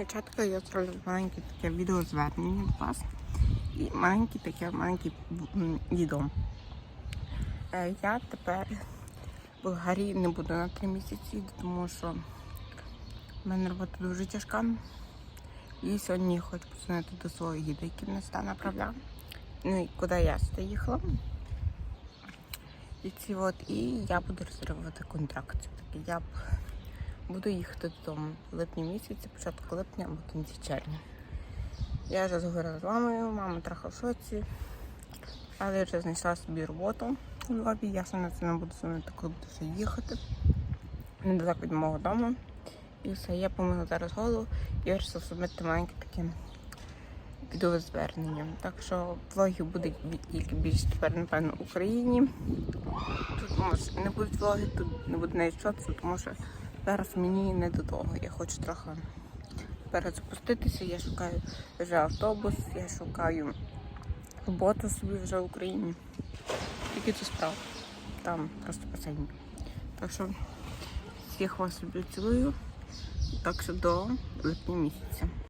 Дівчатка, я зроблю маленьке таке відеозвернення до вас. І маленьке таке маленьке відео. Е, Я тепер в Болгарії не буду на три місяці, тому що в мене робота дуже тяжка. І сьогодні хочу позвонити до свого гіда, який мене сюди направляв. Ну і куди я сюди їхала. І ці от, і я буду розривати контракт. Я буду їхати додому в липні місяці, початку липня або кінці червня. Я вже зговорила з мамою, мама трохи в шоці, але я вже знайшла собі роботу у Львові. Я на це не буду дзвонити, коли буду вже їхати. Недалеко від мого дому. І все, я помила зараз голову і вирішила зробити маленьке таке відеозвернення. Так що будуть бі- тільки більш тепер, напевно, в Україні. Тут може не будуть влоги, тут не буде навіть шоцу, тому що зараз мені не до того. Я хочу трохи перезапуститися. Я шукаю вже автобус, я шукаю роботу собі вже в Україні. Тільки це справа. Там просто басейн. Так що всіх вас люблю, цілую. Так що до липня місяця.